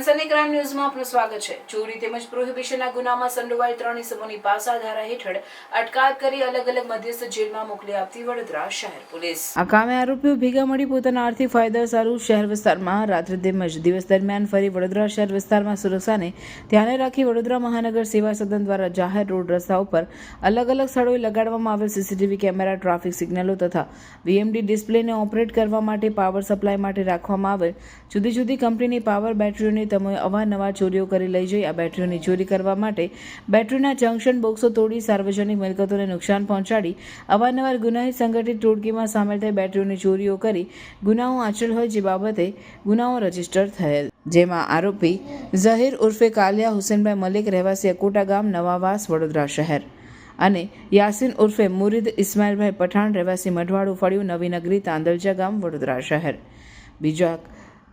સનસની crime ન્યૂઝમાં આપનું સ્વાગત છે. ચોરી તેમજ પ્રોહિબિશનના ગુનામાં સંડોવાયેલ ત્રણ ઇસમોની પાસા ધારા હેઠળ અટકાયત કરી અલગ અલગ મધ્યસ્થ જેલમાં મોકલી આપતી વડોદરા શહેર પોલીસ. આ કામે આરોપીઓ ભેગા મળી પોતાના આર્થિક ફાયદા સારું શહેર વિસ્તારમાં રાત્રે તેમજ દિવસ દરમિયાન ફરી વડોદરા શહેર વિસ્તારમાં સુરક્ષાને ધ્યાને રાખી વડોદરા મહાનગર સેવા સદન દ્વારા જાહેર રોડ રસ્તા ઉપર અલગ અલગ સ્થળોએ લગાડવામાં આવેલ સીસીટીવી કેમેરા, ટ્રાફિક સિગ્નલો તથા વીએમડી ડિસ્પ્લેને ઓપરેટ કરવા માટે પાવર સપ્લાય માટે રાખવામાં આવેલ જુદી જુદી કંપનીની પાવર બેટરીઓની તમે અવારનવાર ચોરીઓ કરી લઈ જઈ આ બેટરીઓની ચોરી કરવા માટે બેટરીના જંકશન બોક્સો તોડી સાર્વજનિક મિલકતોને નુકસાન પહોંચાડી અવારનવાર ગુનાહિત સંગઠિત ટોળકીમાં સામેલ થઈ બેટરીઓની ચોરીઓ કરી ગુનાઓ આચરેલ હોય જે બાબતે ગુનાઓ રજિસ્ટર થયેલ. જેમાં આરોપી ઝહીર ઉર્ફે કાલિયા હુસેનભાઈ મલિક રહેવાસી અકોટા ગામ નવાવાસ, વડોદરા શહેર. અને યાસીન ઉર્ફે મુરીદ ઇસ્માઇલભાઈ પઠાણ રહેવાસી મઢવાડું ફળ્યું નવીનગરી તાંદલજા ગામ, વડોદરા શહેર. બીજા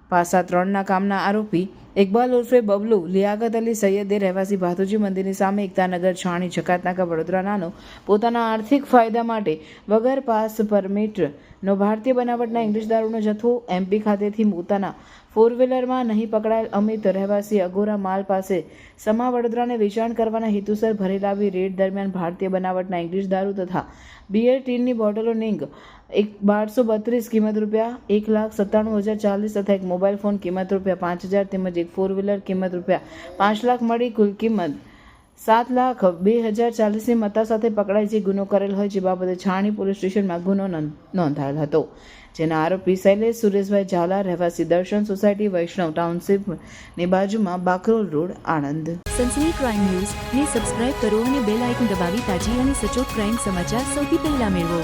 પાસા ત્રણના કામના આરોપી ઇકબાલ ઉર્ફે બબલુ લિયાકત અલી સૈયદે રહેવાસી ભાતુજી મંદિરની સામે એકતાનગર છાણી જકાતનાકા વડોદરાનાનો પોતાના આર્થિક ફાયદા માટે વગર પાસ પરમિટનો ભારતીય બનાવટના ઇંગ્લિશ દારૂનો જથ્થો એમપી ખાતેથી પોતાના ફોર વ્હીલરમાં નહીં પકડાયેલ અમિત રહેવાસી અગોરા માલ પાસે સમા વડોદરાને વેચાણ કરવાના હેતુસર ભરેલાવી રેડ દરમિયાન ભારતીય બનાવટના ઇંગ્લિશ દારૂ તથા બિયર ટીનની બોટલો નિંગ એક બારસો બત્રીસ કિંમત રૂપિયા, એક લાખ સત્તાણું હજાર ચાલીસ તથા એક મોબાઈલ ફોન કિંમત રૂપિયા પાંચ હજાર તેમજ એક ફોર વ્હીલર કિંમત રૂપિયા પાંચ લાખ મળી કુલ કિંમત સાત લાખ બે હજાર ચાલીસની મત્તા સાથે પકડાઈ જે ગુનો કરેલ હોય જે બાબતે છાણી પોલીસ સ્ટેશનમાં ગુનો નોંધાયેલ હતો. જેના આરોપી શૈલેષ સુરેશભાઈ ઝાલા, રહેવાસી દર્શન સોસાયટી, વૈષ્ણવ ટાઉનશીપની બાજુમાં Bakrol road, Anand. Sansani crime news ને સબસ્ક્રાઇબ કરો અને બેલ આઇકન દબાવી તાજી અને સચોટ ક્રાઇમ સમાચાર સૌથી પહેલા મેળવો.